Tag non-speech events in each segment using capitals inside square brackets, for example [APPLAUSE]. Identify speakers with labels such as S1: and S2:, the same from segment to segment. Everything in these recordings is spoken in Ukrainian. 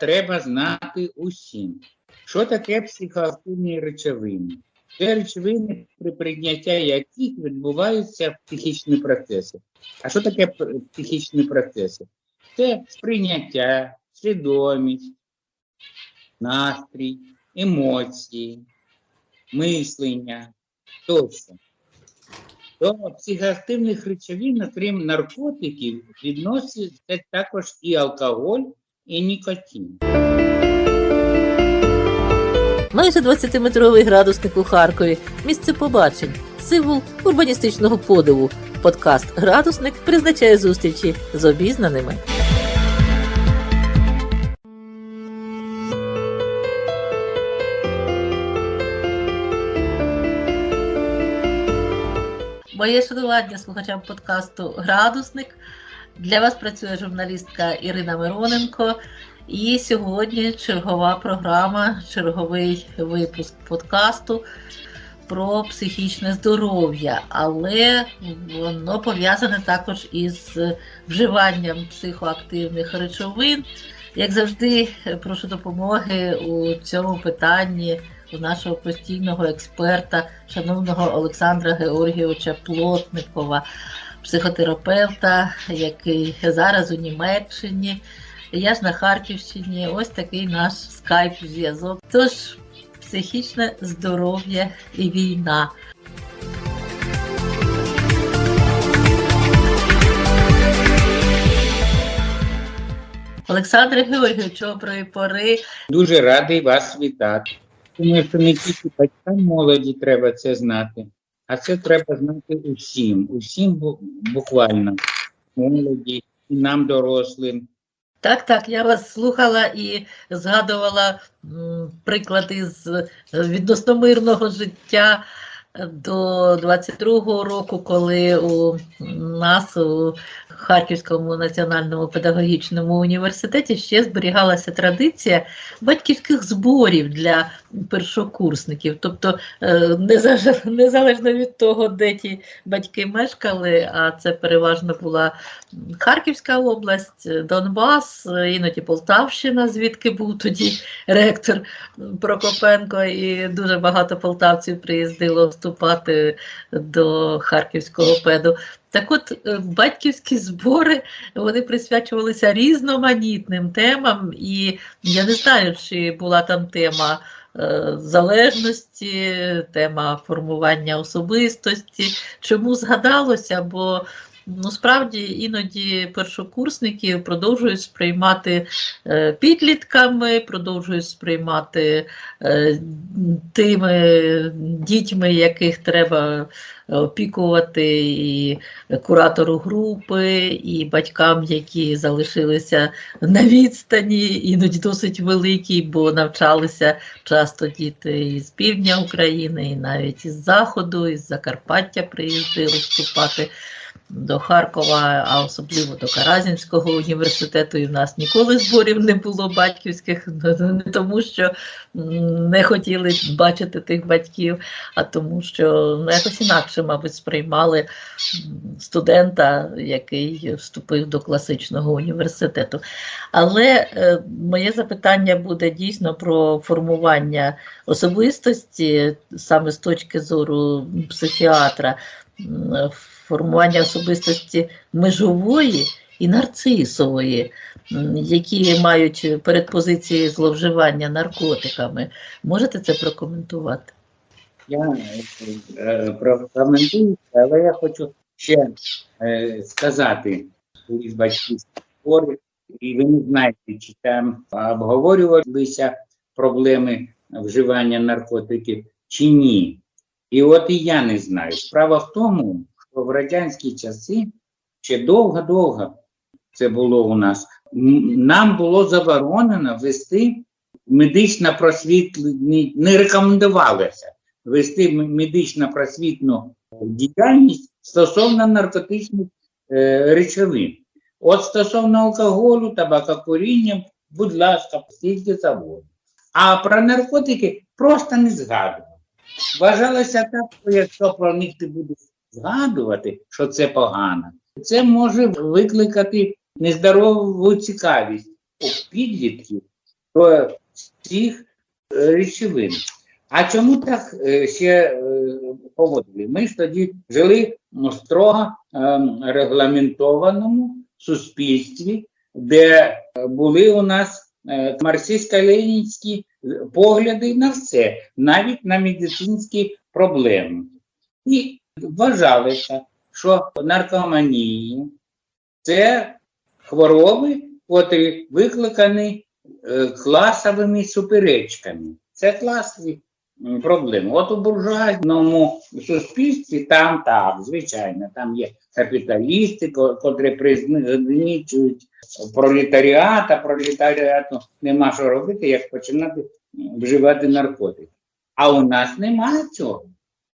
S1: треба знати усім. Що таке психоактивні речовини? Це речовини, при прийнятті яких відбуваються психічні процеси. А що таке психічні процеси? Це сприйняття, свідомість, настрій, емоції, мислення тощо. До психоактивних речовин, окрім наркотиків, відносяться також і алкоголь, і нікотин.
S2: Майже 20-метровий градусник у Харкові. Місце побачень, символ урбаністичного подиву. Подкаст Градусник призначає зустрічі з обізнаними. Моє шанування слухачам подкасту Градусник. Для вас працює журналістка Ірина Мироненко. І сьогодні чергова програма, черговий випуск подкасту про психічне здоров'я, але воно пов'язане також із вживанням психоактивних речовин. Як завжди, прошу допомоги у цьому питанні у нашого постійного експерта, шановного Олександра Георгійовича Плотникова, психотерапевта, який зараз у Німеччині. Я ж на Харківщині, ось такий наш скайп-зв'язок. Тож психічне здоров'я і війна. Олександре Георгійовичу, доброї пори.
S1: Дуже радий вас вітати. Думаю, що не тільки батькам молоді треба це знати, а це треба знати усім, усім бу- буквально. Молоді і нам дорослим.
S2: Так, так, я вас слухала і згадувала м, приклади з е, відносно мирного життя до 22-го року, коли у нас у Харківському національному педагогічному університеті ще зберігалася традиція батьківських зборів для першокурсників. Тобто, е, незалежно від того, де ті батьки мешкали, а це переважно була Харківська область, Донбас, іноді Полтавщина, звідки був тоді ректор Прокопенко, і дуже багато полтавців приїздило вступати до Харківського педу. Так от е, батьківські збори вони присвячувалися різноманітним темам, і я не знаю, чи була там тема е, залежності, тема формування особистості. Чому згадалося? Бо Ну, справді іноді першокурсники продовжують сприймати е, підлітками, продовжують сприймати е, тими дітьми, яких треба опікувати, і куратору групи, і батькам, які залишилися на відстані, іноді досить великій, бо навчалися часто діти із півдня України, і навіть із Заходу, із Закарпаття приїздили вступати до Харкова, а особливо до Каразінського університету. І в нас ніколи зборів не було батьківських, не [LAUGHS] тому, що не хотіли бачити тих батьків, а тому, що ну, якось інакше, мабуть, сприймали студента, який вступив до класичного університету. Але е, моє запитання буде дійсно про формування особистості, саме з точки зору психіатра. Формування особистості межової і нарцисової, які мають передпозиції зловживання наркотиками. Можете це прокоментувати?
S1: Я е, прокоментую, але я хочу ще е, сказати, колись батьківські збори, і ви не знаєте, чи там обговорювалися проблеми вживання наркотиків чи ні. І от і я не знаю. Справа в тому, що в радянські часи ще довго-довго це було у нас. Нам було заборонено вести медично просвітлені, не рекомендувалося вести м- медично-просвітну діяльність стосовно наркотичних е, речовин. От стосовно алкоголю, табакокуріння, будь ласка, стільки заводу. А про наркотики просто не згадували. Вважалося так, що якщо про них ти будеш згадувати, що це погано, це може викликати нездорову цікавість у підлітків до цих е, речовин. А чому так е, ще е, поводили? Ми ж тоді жили ну, строго е, регламентованому суспільстві, де були у нас марксистсько-ленінські погляди на все, навіть на медицинські проблеми. І вважалося, що наркоманії це хвороби, котрі викликані е, класовими суперечками. Це класові м, проблеми. От у буржуазному суспільстві там так, звичайно, там є капіталісти, ко- котрі призничують пролетаріата, пролетаріату нема що робити, як починати вживати наркотики. А у нас немає цього.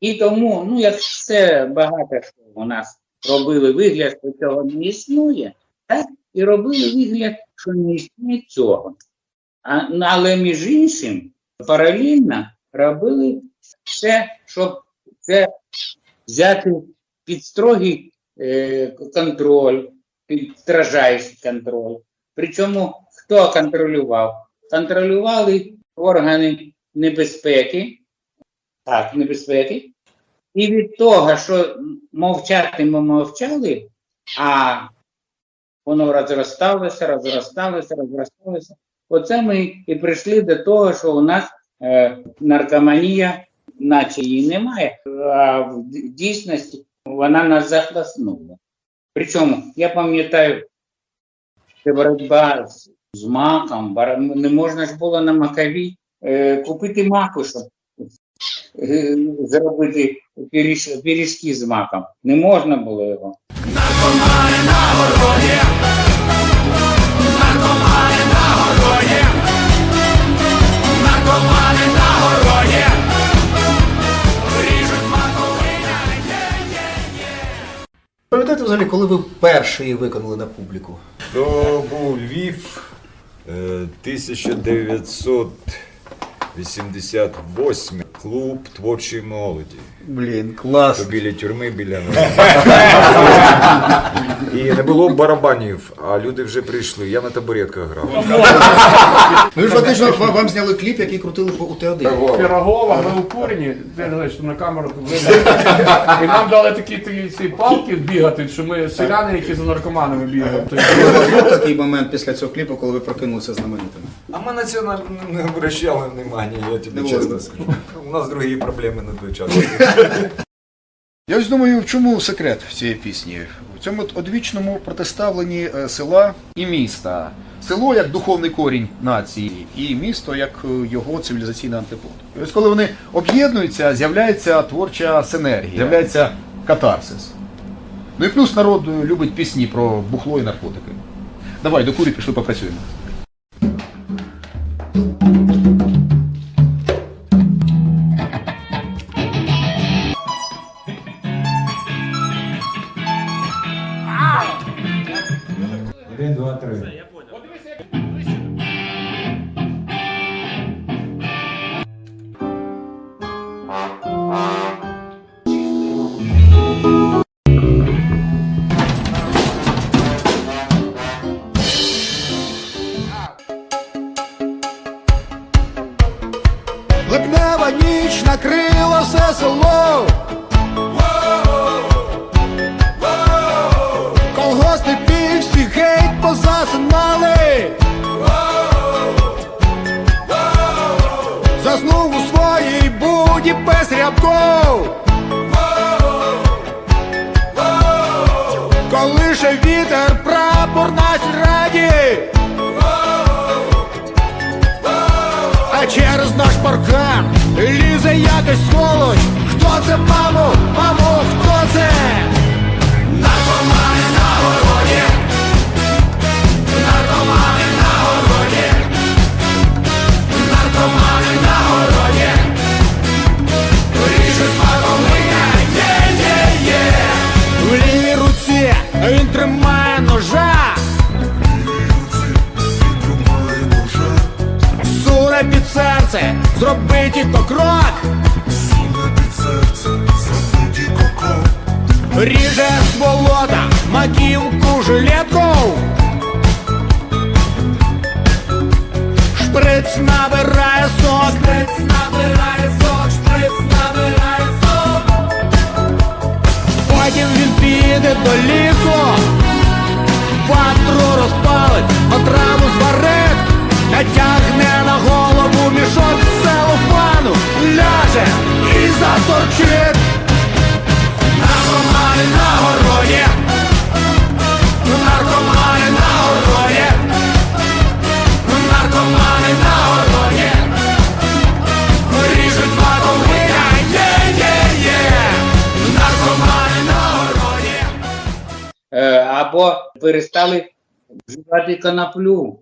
S1: І тому, ну, як все багато що у нас робили вигляд, що цього не існує, так і робили вигляд, що не існує цього. А, ну, але між іншим, паралельно робили все, щоб це взяти під строгий е, контроль, під стражайший контроль. Причому хто контролював? Контролювали органи небезпеки, так, небезпеки. І від того, що мовчати ми мовчали, а воно розросталося, розросталося, розросталося. Оце ми і прийшли до того, що у нас наркоманія, наче її немає, а в дійсності вона нас захлеснула. Причому я пам'ятаю, це боротьба з, з маком, не можна ж було на макові е, купити маку, щоб е, зробити пиріж, пиріжки з маком. Не можна було його.
S3: Пам'ятаєте взагалі, коли ви вперше її виконали на публіку?
S4: То був Львів е, 1988 клуб творчої молоді.
S3: Блін, клас.
S4: То біля тюрми, біля [LAUGHS] і не було барабанів, а люди вже прийшли. Я на табуретках грав. [LAUGHS]
S3: Ну, ж фактично вам, вам зняли кліп, який крутили по УТ1.
S5: Пірогова, ми у курені, ти знаєш, на камеру видно. І нам дали такі, такі ці палки бігати, що ми селяни, які за наркоманами бігають. Тобто,
S3: Був такий момент після цього кліпу, коли ви прокинулися знаменитими.
S4: А ми на це не обращали внимання, я тобі чесно скажу. У нас другі проблеми на той час.
S6: Я ось думаю, в чому секрет цієї пісні? В цьому одвічному протиставленні е, села і міста. Село як духовний корінь нації, і місто як е, його цивілізаційний антипод. І ось коли вони об'єднуються, з'являється творча синергія, з'являється катарсис. Ну і плюс народ е, любить пісні про бухло і наркотики. Давай, до курі пішли попрацюємо.
S7: Геть. Заснув у своїй буді без рябков. Колише вітер прапор на сільраді. А через наш паркан лізе якась сволоч. Хто це, мамо? Мамо, хто це? Потім він піде до лісу, ватру розпалить, отраву зварить, натягне на голову мішок селофану, ляже і заторчить. Наркомани на городі,
S1: або перестали вживати коноплю.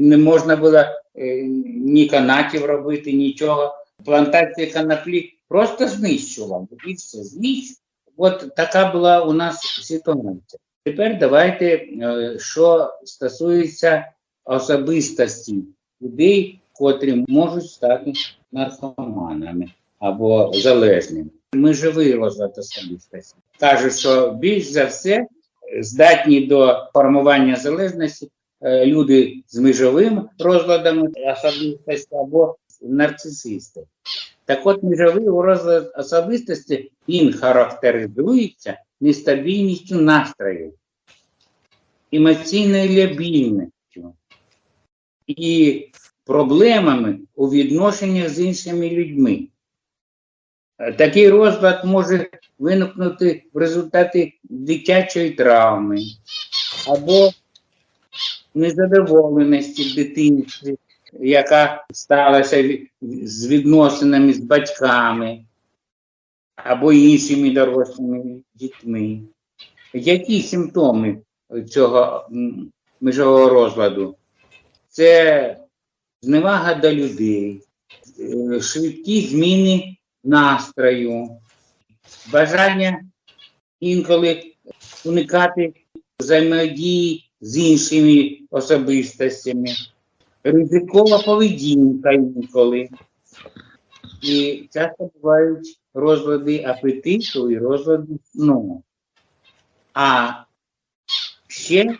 S1: Не можна було е, ні канатів робити, нічого. Плантація коноплі просто знищувала. І все, знищувала. От така була у нас ситуація. Тепер давайте, е, що стосується особистості людей, котрі можуть стати наркоманами або залежними. Ми живий розлад особистості. Кажуть, що більш за все здатні до формування залежності е, люди з межовим розладом особистості або нарцисисти. Так от межовий розлад особистості він характеризується нестабільністю настрою, емоційною лябільністю і проблемами у відношеннях з іншими людьми. Е, Такий розлад може виникнути в результаті дитячої травми або незадоволеності в дитинстві, яка сталася з відносинами з батьками або іншими дорослими дітьми. Які симптоми цього межового розладу? Це зневага до людей, е, швидкі зміни настрою, бажання інколи уникати взаємодії з іншими особистостями, ризикова поведінка інколи. І часто бувають розлади апетиту і розлади сну. А ще,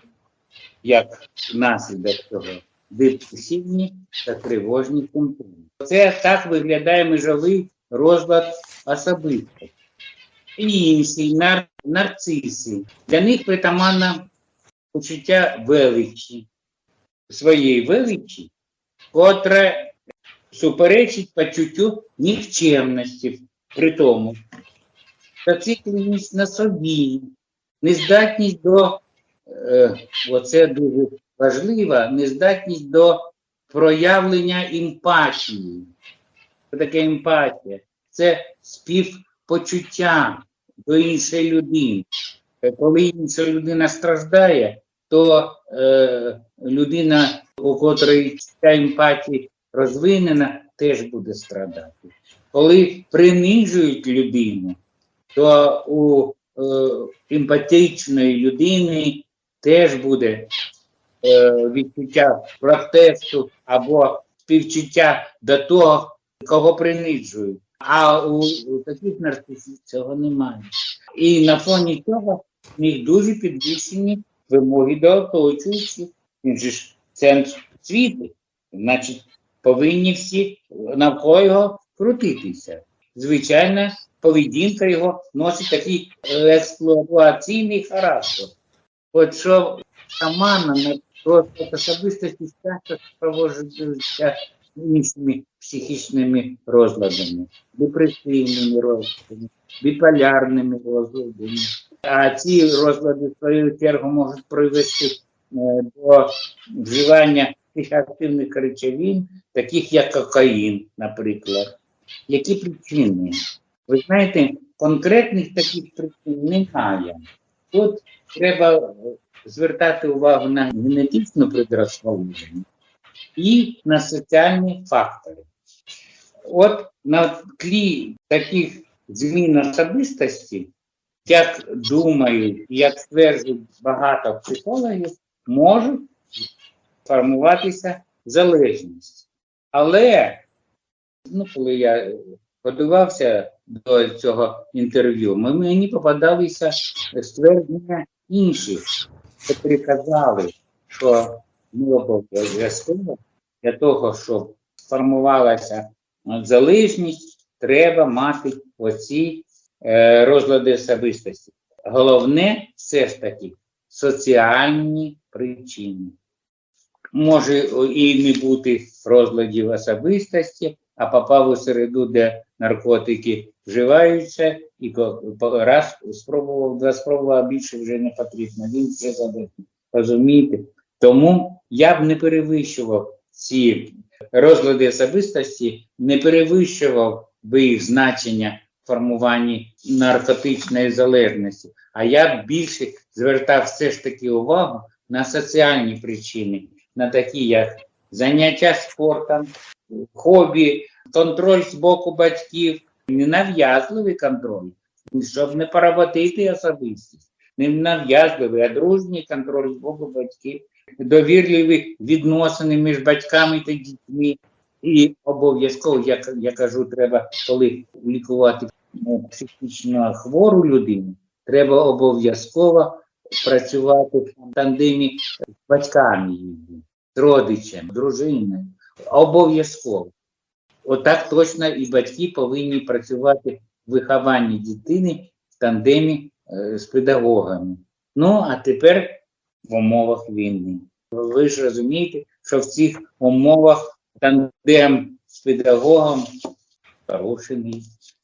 S1: як наслідок цього, депресивні та тривожні симптоми. Це так виглядає межовий розлад особистості. Інші нар- нарциси. Для них притаманно почуття величі, своєї величі, котре суперечить почуттю нікчемності при тому. Зацикленість на собі, нездатність до, е, оце дуже важливо, нездатність до проявлення емпатії. Що таке емпатія? Це співпочуття до іншої людини. Е, Коли інша людина страждає, то е, людина, у котрої ця емпатія розвинена, теж буде страдати. Коли принижують людину, то у е, емпатичної людини теж буде е, відчуття протесту або співчуття до того, кого принижують. А у, у таких нарцисів цього немає. І на фоні цього в них дуже підвищені вимоги до оточуючих. Він же ж центр світу, значить, повинні всі навколо його крутитися. Звичайно, поведінка його носить такий експлуатаційний характер. От що шамана просто особистості часто супроводжуються іншими психічними розладами, депресивними розладами, біполярними розладами. А ці розлади, в свою чергу, можуть привести е, до вживання психоактивних речовин, таких як кокаїн, наприклад. Які причини? Ви знаєте, конкретних таких причин немає. Тут треба е, звертати увагу на генетичну предрозположеність і на соціальні фактори. От на тлі таких змін особистості, як думають, як стверджують багато психологів, можуть формуватися залежність. Але ну, коли я готувався до цього інтерв'ю, мені попадалися ствердження інших, які казали, що ми обов'язково для того, щоб сформувалася е, залежність, треба мати оці е, розлади особистості. Головне все ж таки соціальні причини. Може і не бути розладів особистості, а попав у середу, де наркотики вживаються, і раз спробував, два спробував, а більше вже не потрібно. Він все залежний. Розумієте? Тому я б не перевищував ці розлади особистості, не перевищував би їх значення в формуванні наркотичної залежності. А я б більше звертав все ж таки увагу на соціальні причини, на такі, як заняття спортом, хобі, контроль з боку батьків, ненав'язливий контроль, щоб не поработити особистість, не нав'язливий, а дружній контроль з боку батьків, довірливі відносини між батьками та дітьми. І обов'язково, як я кажу, треба, коли лікувати психічно хвору людину, треба обов'язково працювати в тандемі з батьками її, з родичем, дружиною. Обов'язково. Отак точно і батьки повинні працювати в вихованні дитини в тандемі е, з педагогами. Ну, а тепер в умовах війни. Ви ж розумієте, що в цих умовах тандем з педагогом порушений.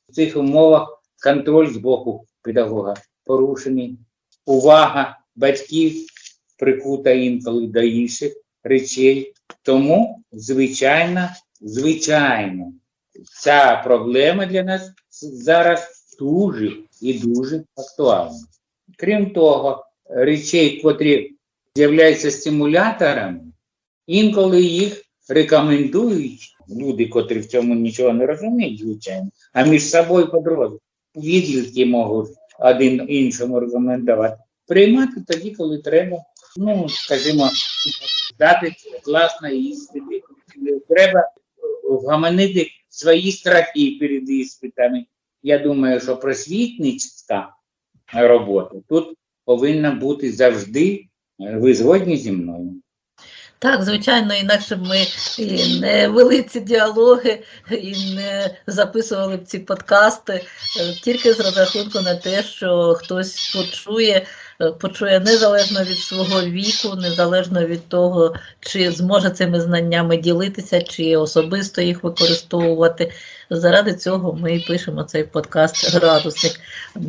S1: В цих умовах контроль з боку педагога порушений. Увага батьків прикута інколи до інших речей. Тому, звичайно, звичайно, ця проблема для нас зараз дуже і дуже актуальна. Крім того, речей, котрі з'являються стимуляторами, інколи їх рекомендують люди, котрі в цьому нічого не розуміють, звичайно, а між собою по дорозі. Можуть один іншому рекомендувати. Приймати тоді, коли треба, ну, скажімо, дати класні іспити. Треба вгаманити свої страхи перед іспитами. Я думаю, що просвітницька робота тут повинна бути завжди. Ви згодні зі мною?
S2: Так, звичайно, інакше ми і не вели ці діалоги і не записували б ці подкасти е, тільки з розрахунку на те, що хтось почує, е, почує незалежно від свого віку, незалежно від того, чи зможе цими знаннями ділитися, чи особисто їх використовувати. Заради цього ми пишемо цей подкаст Градусник.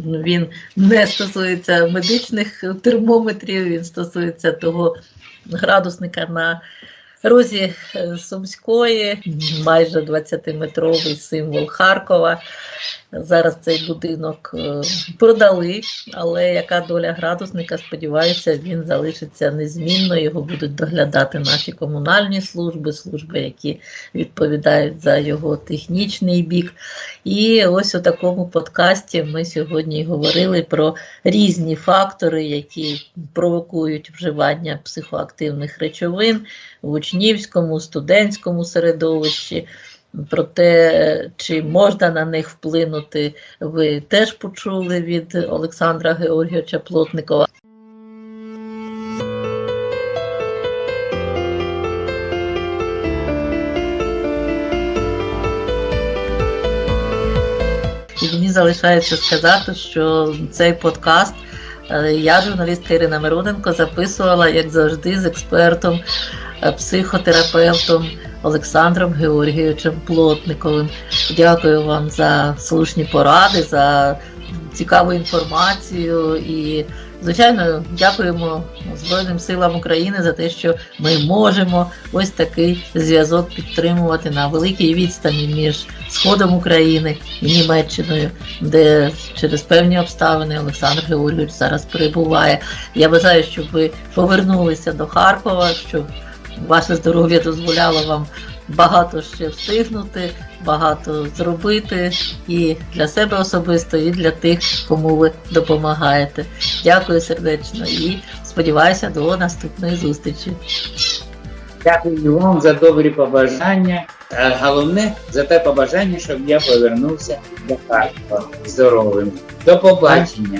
S2: Він не стосується медичних термометрів, він стосується того градусника на розі е, Сумської, майже 20-метровий символ Харкова. Зараз цей будинок е, продали, але яка доля градусника, сподіваюся, він залишиться незмінно. Його будуть доглядати наші комунальні служби, служби, які відповідають за його технічний бік. І ось у такому подкасті ми сьогодні говорили про різні фактори, які провокують вживання психоактивних речовин в учнівському, студентському середовищі. Про те, чи можна на них вплинути, ви теж почули від Олександра Георгійовича Плотникова. Мені залишається сказати, що цей подкаст е, я, журналістка Ірина Мироненко, записувала, як завжди, з експертом, психотерапевтом Олександром Георгійовичем Плотниковим. Дякую вам за слушні поради, за цікаву інформацію і, звичайно, дякуємо Збройним силам України за те, що ми можемо ось такий зв'язок підтримувати на великій відстані між сходом України і Німеччиною, де через певні обставини Олександр Георгійович зараз перебуває. Я бажаю, щоб ви повернулися до Харкова, щоб ваше здоров'я дозволяло вам багато ще встигнути, багато зробити і для себе особисто, і для тих, кому ви допомагаєте. Дякую сердечно і сподіваюся до наступної зустрічі.
S1: Дякую вам за добрі побажання. А головне за те побажання, щоб я повернувся до Харкова здоровим. До побачення.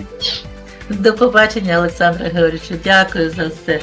S2: До побачення, Олександре Георгійовичу. Дякую за все.